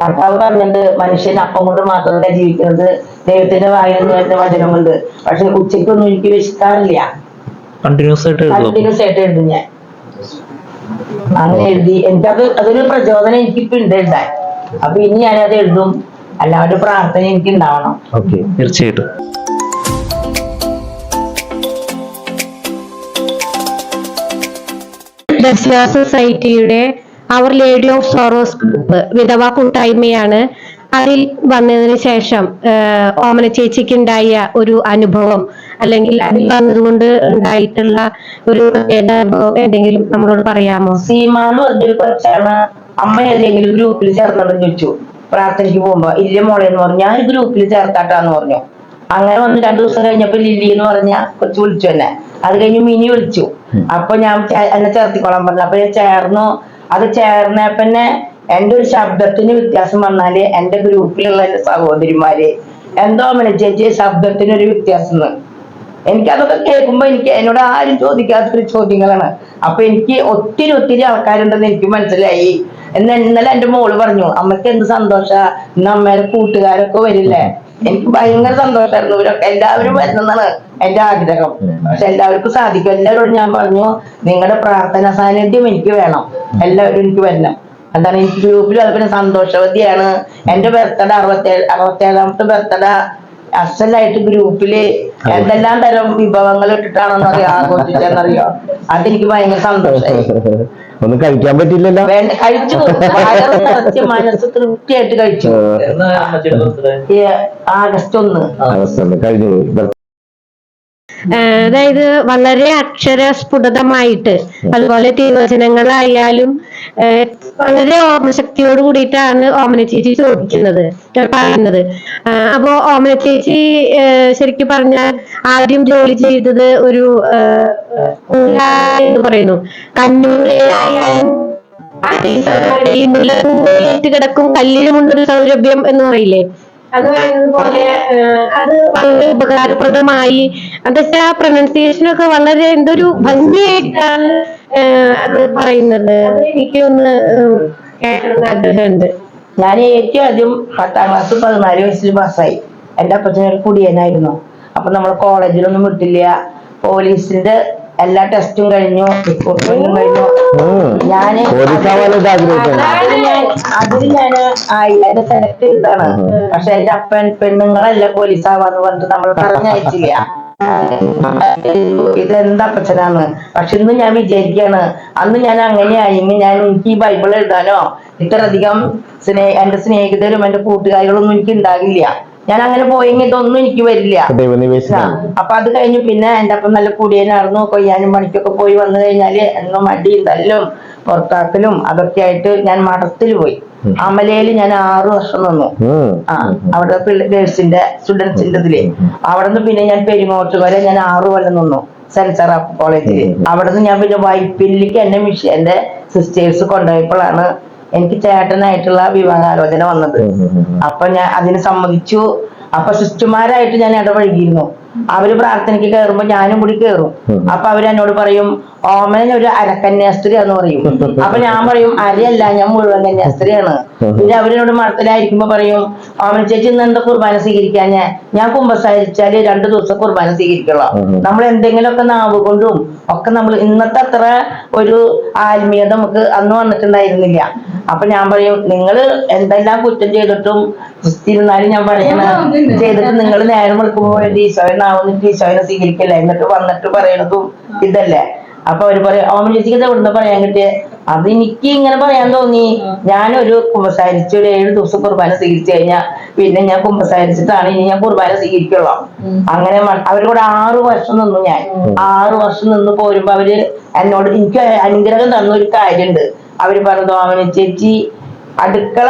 കർത്താവ് പറഞ്ഞിട്ട് മനുഷ്യൻ അപ്പം കൊണ്ട് മാത്രമല്ല ജീവിക്കുന്നത്. ദൈവത്തിന്റെ വായിൽ നിന്ന് വരുന്ന വചനമുണ്ട് പക്ഷെ ഉച്ചയ്ക്കൊന്നും എനിക്ക് വിശക്കാറില്ല. കണ്ടിന്യൂസ് ആയിട്ട് കണ്ടിന്യൂസ് ആയിട്ട് എഴുതും ഞാൻ. അങ്ങനെ എഴുതി. എനിക്കത് അതൊരു പ്രചോദനം എനിക്കിപ്പോ ഉണ്ട് എഴുതാൻ. അപ്പൊ ഇനി ഞാനത് എഴുതും. അല്ലാതെ പ്രാർത്ഥന എനിക്ക് ഉണ്ടാവണം. ഓക്കെ തീർച്ചയായിട്ടും. ദസ്യ സൊസൈറ്റിയുടെ അവർ ലേഡി ഓഫ് സോറോസ് ഗ്രൂപ്പ് വിധവ കൂട്ടായ്മയാണ്. അതിൽ വന്നതിന് ശേഷം ഓമന ചേച്ചിക്ക് ഉണ്ടായ ഒരു അനുഭവം അല്ലെങ്കിൽ അതിൽ വന്നതുകൊണ്ട് ഉണ്ടായിട്ടുള്ള ഒരു അനുഭവം എന്തെങ്കിലും നമ്മളോട് പറയാമോ? സീമ എന്ന് പറഞ്ഞൊരു കൊച്ചാണ് അമ്മ ഏതെങ്കിലും ഗ്രൂപ്പിൽ ചേർന്നതെന്ന് ചോദിച്ചു. പ്രാർത്ഥനയ്ക്ക് പോകുമ്പോ ഇല്ല മോളെ എന്ന് പറഞ്ഞു. ഞാൻ ഗ്രൂപ്പിൽ ചേർത്താട്ടാന്ന് പറഞ്ഞു. അങ്ങനെ വന്ന് രണ്ടു ദിവസം കഴിഞ്ഞപ്പോ ലില്ലി എന്ന് പറഞ്ഞ കൊച്ചു വിളിച്ചു എന്നെ. അത് കഴിഞ്ഞ് മിനി വിളിച്ചു. അപ്പൊ ഞാൻ എന്നെ ചേർത്തിക്കോളാൻ പറഞ്ഞു. അപ്പൊ ഞാൻ ചേർന്നു. അത് ചേർന്ന പിന്നെ എന്റെ ഒരു ശബ്ദത്തിന് വ്യത്യാസം വന്നാൽ എന്റെ ഗ്രൂപ്പിലുള്ള എന്റെ സഹോദരിമാര് എന്തോ മന ചേച്ചി ശബ്ദത്തിന് ഒരു വ്യത്യാസം എനിക്കതൊക്കെ കേൾക്കുമ്പോ എനിക്ക് എന്നോട് ആരും ചോദിക്കാത്തൊരു ചോദ്യങ്ങളാണ്. അപ്പൊ എനിക്ക് ഒത്തിരി ഒത്തിരി ആൾക്കാരുണ്ടെന്ന് എനിക്ക് മനസ്സിലായി. എന്ന് ഇന്നലെ എന്റെ മോൾ പറഞ്ഞു അമ്മയ്ക്ക് എന്ത് സന്തോഷ? ഇന്ന് കൂട്ടുകാരൊക്കെ വരില്ലേ? എനിക്ക് ഭയങ്കര സന്തോഷമായിരുന്നു ഇവരൊക്കെ എല്ലാവരും വരുന്നതാണ് എന്റെ ആഗ്രഹം. പക്ഷെ എല്ലാവർക്കും സാധിക്കും. എല്ലാവരോടും ഞാൻ പറഞ്ഞു നിങ്ങളുടെ പ്രാർത്ഥന സാന്നിധ്യം എനിക്ക് വേണം. എല്ലാവരും എനിക്ക് വരണം. എന്താണ് എനിക്ക് ഗ്രൂപ്പിൽ അതുപോലെ സന്തോഷവതിയാണ്. എന്റെ ബർത്ത്ഡേ അറുപത്തേഴ് അറുപത്തേഴാമത്തെ ബർത്ത്ഡേ അസലായിട്ട് ഗ്രൂപ്പിൽ എന്തെല്ലാം തരം വിഭവങ്ങൾ ഇട്ടിട്ടാണെന്ന് അറിയാം? ആഘോഷിച്ചെന്നറിയോ അതെനിക്ക് ഭയങ്കര സന്തോഷം ഒന്നും കഴിക്കാൻ പറ്റില്ലല്ലോ. വേണ്ട കഴിച്ചു നിറച്ച് മനസ്സ് തൃപ്തിയായിട്ട് കഴിച്ചു. birthday? ഈ ആഗസ്റ്റ് ഒന്ന് കഴിഞ്ഞു. അതായത് വളരെ അക്ഷരസ്ഫുടതമായിട്ട് അതുപോലെ തിരുവചനങ്ങളായാലും വളരെ ഓർമ്മശക്തിയോട് കൂടിയിട്ടാണ് ഓമന ചേച്ചി ചോദിക്കുന്നത് പറയുന്നത് അപ്പോ ഓമന ചേച്ചി ശരിക്കും പറഞ്ഞാൽ ആദ്യം ജോലി ചെയ്തത് ഒരു എന്ന് പറയുന്നു കണ്ണൂരായാലും നിലത്ത് കിടക്കും കല്ലിലുമുണ്ടൊരു സൗരഭ്യം എന്ന് പറയില്ലേ അത് പറയുന്നതുപോലെ അത് വളരെ ഉപകാരപ്രദമായി. അതൊക്കെ ആ ഒക്കെ വളരെ എന്തൊരു ഭംഗിയായിട്ടാണ് അത് പറയുന്നത്. എനിക്കൊന്ന് ഉം, കേൾക്കണമെന്ന് ആഗ്രഹമുണ്ട്. ഞാൻ ഏറ്റവും ആദ്യം പത്താം ക്ലാസ് പതിനാല് വയസ്സിൽ പാസ്സായി. എന്റെ അപ്പച്ചനൊരു കുടിയനായിരുന്നു. അപ്പൊ നമ്മൾ കോളേജിലൊന്നും വിട്ടില്ല. പോലീസിന്റെ എല്ലാ ടെസ്റ്റും കഴിഞ്ഞു റിപ്പോർട്ടും കഴിഞ്ഞു. ഞാൻ ഞാൻ അതിൽ ഞാൻ ആയി എന്നെ സെലക്ട് ചെയ്താണ് പക്ഷെ എന്റെ അപ്പൻ പെണ്ണുങ്ങളല്ല പോലീസ് ആവാന്ന് പറഞ്ഞിട്ട് നമ്മൾ പറഞ്ഞയച്ചില്ല. ഇതെന്താ അപ്പച്ചനാന്ന് പക്ഷെ ഇന്ന് ഞാൻ വിചാരിക്കാണ്. അന്ന് ഞാൻ അങ്ങനെയായെങ്കിൽ ഞാൻ എനിക്ക് ഈ ബൈബിൾ എഴുതാനോ ഇത്രയധികം സ്നേഹ എന്റെ സ്നേഹിതരും എന്റെ കൂട്ടുകാരികളൊന്നും എനിക്ക് ഉണ്ടാകില്ല. ഞാൻ അങ്ങനെ പോയെങ്കിൽ ഇതൊന്നും എനിക്ക് വരില്ല. അപ്പൊ അത് കഴിഞ്ഞു പിന്നെ എന്റെ അപ്പം നല്ല കുടിയനായിരുന്നു കൊയ്യാനും പണിക്കൊക്കെ പോയി വന്നു കഴിഞ്ഞാൽ എന്നും മടിയും തല്ലും പുറത്താക്കലും അതൊക്കെ ആയിട്ട് ഞാൻ മഠത്തിൽ പോയി. അമലയിൽ ഞാൻ ആറു വർഷം നിന്നു. ആ അവിടെ ഗേൾസിന്റെ സ്റ്റുഡൻസിന്റെ ഇതിൽ അവിടെ നിന്ന് പിന്നെ ഞാൻ പെരുങ്ങോട്ട് വരെ ഞാൻ ആറു കൊല്ലം നിന്നു സെൻസർ കോളേജിൽ അവിടെ നിന്ന് ഞാൻ പിന്നെ വൈപ്പിലേക്ക് എന്നെ മിഷ എന്റെ സിസ്റ്റേഴ്സ് കൊണ്ടുപോയപ്പോഴാണ് എനിക്ക് ചേട്ടനായിട്ടുള്ള വിവാഹാലോചന വന്നത്. അപ്പൊ ഞാൻ അതിന് സമ്മതിച്ചു. അപ്പൊ സിസ്റ്റർമാരായിട്ട് ഞാൻ ഇടപഴകിയിരുന്നു. അവർ പ്രാർത്ഥനയ്ക്ക് കയറുമ്പോ ഞാനും കൂടി കയറും അപ്പൊ അവർ എന്നോട് പറയും ഓമന ഒരു അരക്കന്യാസ്ത്രീയാന്ന് പറയും. അപ്പൊ ഞാൻ പറയും അരയല്ല ഞാൻ മുഴുവൻ കന്യാസ്ത്രീയാണ്. പിന്നെ അവരോട് മഠത്തിലായിരിക്കുമ്പോ പറയും ഓമന ചേച്ചി ഇന്ന് എന്താ കുർബാന സ്വീകരിക്കാൻ ഞാൻ ഞാൻ കുമ്പസാരിച്ചാൽ രണ്ടു ദിവസം കുർബാന സ്വീകരിക്കുള്ളൂ. നമ്മൾ എന്തെങ്കിലുമൊക്കെ നാവ് കൊണ്ടും ഒക്കെ നമ്മൾ ഇന്നത്തെ അത്ര ഒരു ആത്മീയത നമുക്ക് അന്ന് വന്നിട്ടുണ്ടായിരുന്നില്ല. അപ്പൊ ഞാൻ പറയും നിങ്ങൾ എന്തെല്ലാം കുറ്റം ചെയ്തിട്ടും ക്രിസ്ത്യനാലും ഞാൻ പറയണ ചെയ്തിട്ട് നിങ്ങൾ നേരം വിളിക്കുമ്പോൾ ഈശോനാവുന്നിട്ട് ഈശോനെ സ്വീകരിക്കില്ല? എന്നിട്ട് വന്നിട്ട് പറയണതും ഇതല്ലേ? അപ്പൊ അവർ പറയും അവൻ ചേച്ചിക്ക് ഇത് എവിടുന്ന് പറയാൻ കിട്ടിയേ? അത് എനിക്ക് ഇങ്ങനെ പറയാൻ തോന്നി. ഞാനൊരു കുമ്പസാരിച്ച് ഒരു ഏഴ് ദിവസം കുർബാന സ്വീകരിച്ചു കഴിഞ്ഞാൽ പിന്നെ ഞാൻ കുമ്പസാരിച്ചിട്ടാണ് ഇനി ഞാൻ കുർബാന സ്വീകരിക്കുള്ളൂ. അങ്ങനെ അവരോട് ആറു വർഷം നിന്നു ഞാൻ. ആറു വർഷം നിന്ന് പോരുമ്പോ അവർ എന്നോട് എനിക്ക് അനുഗ്രഹം തന്ന ഒരു കാര്യമുണ്ട് അവർ പറഞ്ഞു ഓമന ചേച്ചി അടുക്കള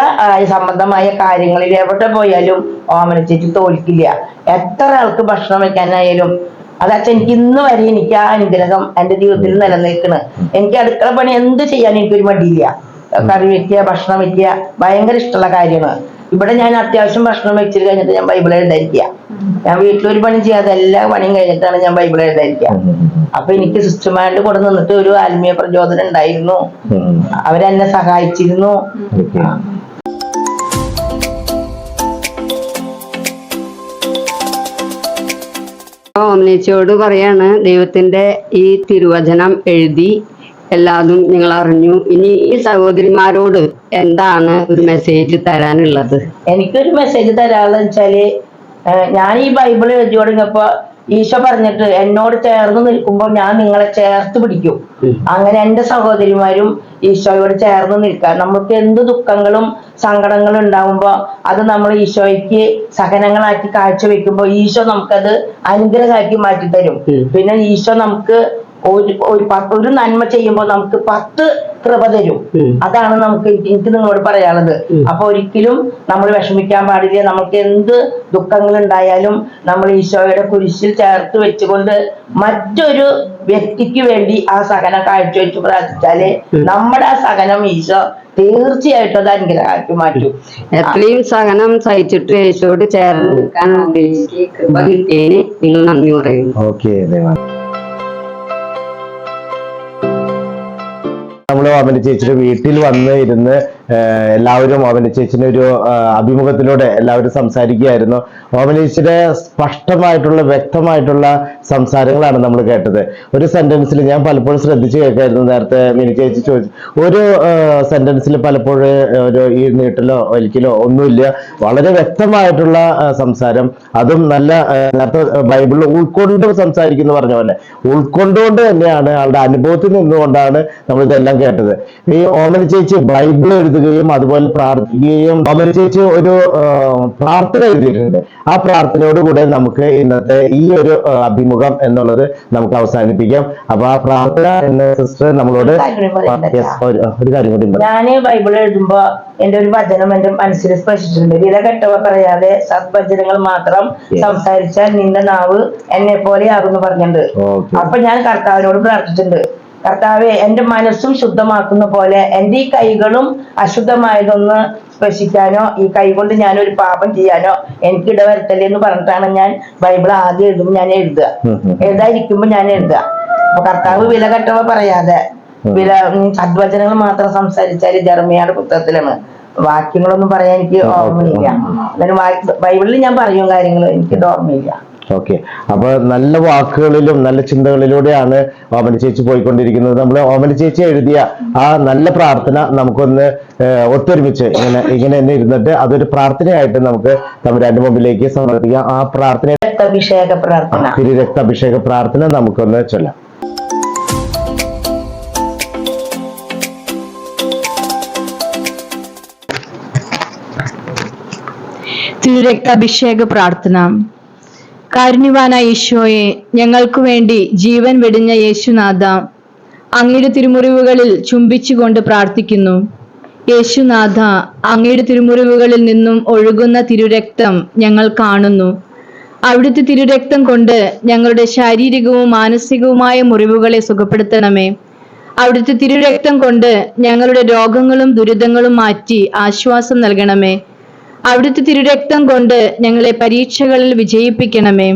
സംബന്ധമായ കാര്യങ്ങളിൽ എവിടെ പോയാലും ഓമന ചേച്ചി തോൽക്കില്ല. എത്ര ആൾക്ക് ഭക്ഷണം വെക്കാനായാലും അതച്ഛൻ എനിക്ക് ഇന്ന് വരെ എനിക്ക് ആ അനുഗ്രഹം എന്റെ ജീവിതത്തിൽ നിലനിൽക്കണ്. എനിക്ക് അടുക്കള പണി എന്ത് ചെയ്യാൻ എനിക്കൊരു മടിയില്ല. കറി വെക്കുക ഭക്ഷണം വെക്കുക ഭയങ്കര ഇഷ്ടമുള്ള കാര്യമാണ്. ഇവിടെ ഞാൻ അത്യാവശ്യം ഭക്ഷണം വെച്ചിട്ട് കഴിഞ്ഞിട്ട് ഞാൻ ബൈബിൾ എഴുതായിരിക്കുക ഞാൻ വീട്ടിലൊരു പണി ചെയ്യാതെ എല്ലാ പണിയും കഴിഞ്ഞിട്ടാണ് ഞാൻ ബൈബിൾ എഴുതായിരിക്കുക അപ്പൊ എനിക്ക് സിസ്റ്റർമാരുടെ കൂടെ നിന്നിട്ട് ഒരു ആത്മീയ പ്രചോദനം ഉണ്ടായിരുന്നു. അവരെന്നെ സഹായിച്ചിരുന്നു. ഓമനേച്ചിയോട് പറയാണ് ദൈവത്തിന്റെ ഈ തിരുവചനം എഴുതി എല്ലാതും നിങ്ങൾ അറിഞ്ഞു ഇനി ഈ സഹോദരിമാരോട് എന്താണ് ഒരു മെസ്സേജ് തരാനുള്ളത്? എനിക്കൊരു മെസ്സേജ് തരാനുള്ളത് വെച്ചാൽ ഞാൻ ഈ ബൈബിൾ എഴുതി തുടങ്ങിയപ്പോ ഈശോ പറഞ്ഞിട്ട് എന്നോട് ചേർന്ന് നിൽക്കുമ്പോൾ ഞാൻ നിങ്ങളെ ചേർത്ത് പിടിക്കും. അങ്ങനെ എന്റെ സഹോദരിമാരും ഈശോയോട് ചേർന്ന് നിൽക്കുക. നമുക്ക് എന്ത് ദുഃഖങ്ങളും സങ്കടങ്ങളും ഉണ്ടാകുമ്പോൾ അത് നമ്മൾ ഈശോയ്ക്ക് സഹനങ്ങളാക്കി കാഴ്ചവെക്കുമ്പോൾ ഈശോ നമുക്കത് അനുഗ്രഹമാക്കി മാറ്റി തരും പിന്നെ ഈശോ നമുക്ക് ഒരു ഒരു നന്മ ചെയ്യുമ്പോൾ നമുക്ക് പത്ത് കൃപ തരും. അതാണ് നമുക്ക് എനിക്ക് നിങ്ങളോട് പറയാനുള്ളത്. അപ്പൊ ഒരിക്കലും നമ്മൾ വിഷമിക്കാൻ പാടില്ല. നമുക്ക് എന്ത് ദുഃഖങ്ങൾ ഉണ്ടായാലും നമ്മൾ ഈശോയുടെ കുരിശിൽ ചേർത്ത് വെച്ചുകൊണ്ട് മറ്റൊരു വ്യക്തിക്ക് വേണ്ടി ആ സഹനം കാഴ്ചവെച്ച് പ്രാർത്ഥിച്ചാൽ നമ്മുടെ ആ സഹനം ഈശോ തീർച്ചയായിട്ടും അത് അനുഗ്രഹമാക്കി മാറ്റും. എത്രയും സഹനം സഹിച്ചിട്ട് യേശോട് ചേർന്ന് നിൽക്കാൻ ഉദ്ദേശിച്ച് കൃപ കിട്ടിയതിന് നിങ്ങൾ നന്ദി പറയുന്നു. ഓക്കെ നമ്മൾ ഓമന ചേച്ചിയുടെ വീട്ടിൽ വന്ന് ഇരുന്ന് എല്ലാവരും ഓമന ചേച്ചിന്റെ ഒരു അഭിമുഖത്തിലൂടെ എല്ലാവരും സംസാരിക്കുകയായിരുന്നു. ഓമന ചേച്ചിയുടെ സ്പഷ്ടമായിട്ടുള്ള വ്യക്തമായിട്ടുള്ള സംസാരങ്ങളാണ് നമ്മൾ കേട്ടത്. ഒരു സെന്റൻസിൽ ഞാൻ പലപ്പോഴും ശ്രദ്ധിച്ചു കേൾക്കായിരുന്നു. നേരത്തെ മിനി ചേച്ചി ചോദിച്ചു ഒരു സെന്റൻസിൽ പലപ്പോഴും ഒരു ഈ നീട്ടലോ ഒലിക്കലോ ഒന്നുമില്ല. വളരെ വ്യക്തമായിട്ടുള്ള സംസാരം. അതും നല്ല നേരത്തെ ബൈബിളിൽ ഉൾക്കൊണ്ട് സംസാരിക്കുന്നു പറഞ്ഞ പോലെ ഉൾക്കൊണ്ടുകൊണ്ട് തന്നെയാണ് ആളുടെ അനുഭവത്തിൽ നിന്നുകൊണ്ടാണ് നമ്മൾ ഇതെല്ലാം കേട്ടത്. ഈ ഓമന ചേച്ചി ബൈബിൾ എഴുതുകയും അതുപോലെ പ്രാർത്ഥിക്കുകയും ഓമന ചേച്ചി ഒരു പ്രാർത്ഥന എഴുതിയിട്ടുണ്ട്. ആ പ്രാർത്ഥനയോട് കൂടെ നമുക്ക് ഇന്നത്തെ ഈ ഒരു അഭിമുഖം എന്നുള്ളത് നമുക്ക് അവസാനിപ്പിക്കാം. അപ്പൊ ആ പ്രാർത്ഥന എന്ന സിസ്റ്റർ നമ്മളോട് ഒരു കാര്യം കൂടി ഞാൻ ബൈബിൾ എഴുതുമ്പോ എന്റെ ഒരു വചനം എന്റെ മനസ്സിൽ സ്പർശിച്ചിട്ടുണ്ട്. വില കെട്ടവ പറയാതെ സദ്വചനങ്ങൾ മാത്രം. സംസാരിച്ചാൽ നിന്റെ നാവ് എന്നെ പോലെ ആകുന്നു പറഞ്ഞിട്ടുണ്ട്. അപ്പൊ ഞാൻ കർത്താവിനോട് പ്രാർത്ഥിച്ചിട്ടുണ്ട്. കർത്താവെ എന്റെ മനസ്സും ശുദ്ധമാക്കുന്ന പോലെ എന്റെ ഈ കൈകളും അശുദ്ധമായതൊന്ന് സ്പർശിക്കാനോ ഈ കൈ കൊണ്ട് ഒരു പാപം ചെയ്യാനോ എനിക്ക് ഇടവരുത്തല്ലേ എന്ന് പറഞ്ഞിട്ടാണ് ഞാൻ ബൈബിൾ ആദ്യം എഴുതുമ്പോൾ ഞാൻ എഴുതുക. ഉം, ഉം. എഴുതാതിരിക്കുമ്പോ ഞാൻ എഴുതുക. അപ്പൊ കർത്താവ് വില കെട്ടവ പറയാതെ വില സദ്വചനങ്ങൾ മാത്രം സംസാരിച്ചാൽ ജർമ്മയുടെ പുസ്തകത്തിലാണ്. വാക്യങ്ങളൊന്നും പറയാൻ എനിക്ക് ഓർമ്മയില്ല. എന്നാലും ബൈബിളിൽ ഞാൻ പറയും കാര്യങ്ങൾ എനിക്ക് ഓർമ്മയില്ല. ഓക്കെ അപ്പൊ നല്ല വാക്കുകളിലും നല്ല ചിന്തകളിലൂടെയാണ് ഓമന ചേച്ചി പോയിക്കൊണ്ടിരിക്കുന്നത്. നമ്മൾ ഓമന ചേച്ചി എഴുതിയ ആ നല്ല പ്രാർത്ഥന നമുക്കൊന്ന് ഒത്തൊരുമിച്ച് ഇങ്ങനെ ഇങ്ങനെ തന്നെ ഇരുന്നിട്ട് അതൊരു പ്രാർത്ഥനയായിട്ട് നമുക്ക് തമ്പുരാന്റെ മുമ്പിലേക്ക് സമർപ്പിക്കാം. ആ പ്രാർത്ഥന രക്താഭിഷേക പ്രാർത്ഥന. തിരു രക്താഭിഷേക പ്രാർത്ഥന നമുക്കൊന്ന് ചൊല്ലാം. തിരുരക്താഭിഷേക പ്രാർത്ഥന. കാരുണ്യവാനായ യേശോയെ ഞങ്ങൾക്കു വേണ്ടി ജീവൻ വെടിഞ്ഞ യേശുനാഥ അങ്ങയുടെ തിരുമുറിവുകളിൽ ചുംബിച്ചുകൊണ്ട് പ്രാർത്ഥിക്കുന്നു. യേശുനാഥ അങ്ങയുടെ തിരുമുറിവുകളിൽ നിന്നും ഒഴുകുന്ന തിരുരക്തം ഞങ്ങൾ കാണുന്നു. അവിടുത്തെ തിരുരക്തം കൊണ്ട് ഞങ്ങളുടെ ശാരീരികവും മാനസികവുമായ മുറിവുകളെ സുഖപ്പെടുത്തണമേ. അവിടുത്തെ തിരുരക്തം കൊണ്ട് ഞങ്ങളുടെ രോഗങ്ങളും ദുരിതങ്ങളും മാറ്റി ആശ്വാസം നൽകണമേ. അവിടുത്തെ തിരുരക്തം കൊണ്ട് ഞങ്ങളെ പരീക്ഷകളിൽ വിജയിപ്പിക്കണമേ.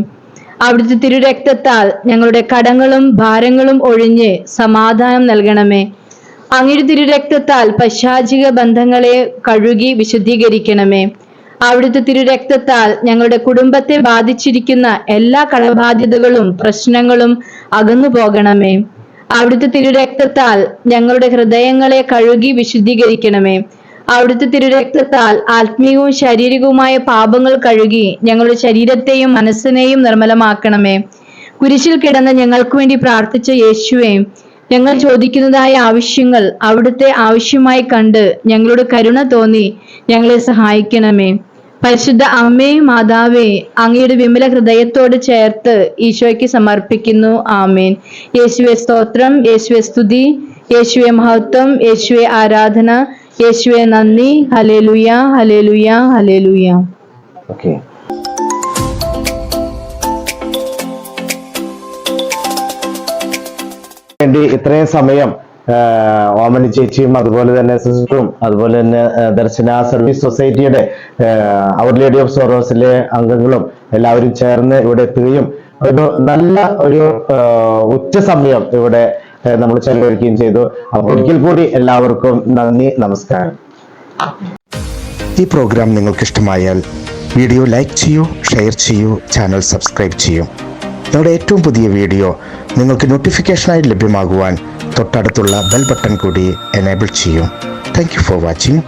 അവിടുത്തെ തിരുരക്തത്താൽ ഞങ്ങളുടെ കടങ്ങളും ഭാരങ്ങളും ഒഴിഞ്ഞ് സമാധാനം നൽകണമേ. അങ്ങയുടെ തിരുരക്തത്താൽ പശാചിക ബന്ധങ്ങളെ കഴുകി വിശുദ്ധീകരിക്കണമേ. അവിടുത്തെ തിരുരക്തത്താൽ ഞങ്ങളുടെ കുടുംബത്തെ ബാധിച്ചിരിക്കുന്ന എല്ലാ കടബാധ്യതകളും പ്രശ്നങ്ങളും അകന്നു പോകണമേ. അവിടുത്തെ തിരുരക്തത്താൽ ഞങ്ങളുടെ ഹൃദയങ്ങളെ കഴുകി വിശുദ്ധീകരിക്കണമേ. അവിടുത്തെ തിരുരക്തത്താൽ ആത്മീയവും ശാരീരികവുമായ പാപങ്ങൾ കഴുകി ഞങ്ങളുടെ ശരീരത്തെയും മനസ്സിനെയും നിർമ്മലമാക്കണമേ. കുരിശിൽ കിടന്ന് ഞങ്ങൾക്ക് വേണ്ടി പ്രാർത്ഥിച്ച യേശുവെ ഞങ്ങൾ ചോദിക്കുന്നതായ ആവശ്യങ്ങൾ അവിടുത്തെ ആവശ്യമായി കണ്ട് ഞങ്ങളോട് കരുണ തോന്നി ഞങ്ങളെ സഹായിക്കണമേ. പരിശുദ്ധ അമ്മേ മാതാവേ അങ്ങയുടെ വിമല ഹൃദയത്തോട് ചേർത്ത് ഈശോയ്ക്ക് സമർപ്പിക്കുന്നു. ആമേൻ. യേശുവെ സ്തോത്രം യേശുവെ സ്തുതി യേശുവെ മഹത്വം യേശുവെ ആരാധന യേശുവെ നന്ദി. ഹലേലുയ ഹലേലുയ ഹലേലുയ ഓക്കെ വേണ്ടി ഇത്രയും സമയം ഓമനി ചേച്ചിയും അതുപോലെ തന്നെ സിസ്റ്ററും അതുപോലെ തന്നെ ദർശന സർവീസ് സൊസൈറ്റിയുടെ അവർ ലേഡി ഓഫ് സോറോസിലെ അംഗങ്ങളും എല്ലാവരും ചേർന്ന് ഇവിടെ എത്തുകയും ഒരു നല്ല ഒരു ഉച്ച സമയം ഇവിടെ നമ്മൾ ചെലവഴിക്കുകയും ചെയ്തു. ഒരിക്കൽ കൂടി എല്ലാവർക്കും നന്ദി നമസ്കാരം. ഈ പ്രോഗ്രാം നിങ്ങൾക്ക് ഇഷ്ടമായാൽ വീഡിയോ ലൈക്ക് ചെയ്യൂ ഷെയർ ചെയ്യൂ ചാനൽ സബ്സ്ക്രൈബ് ചെയ്യൂ. നമ്മുടെ ഏറ്റവും പുതിയ വീഡിയോ നിങ്ങൾക്ക് നോട്ടിഫിക്കേഷനായി ലഭ്യമാകുവാൻ തൊട്ടടുത്തുള്ള ബെൽ ബട്ടൺ കൂടി എനേബിൾ ചെയ്യൂ. Thank for watching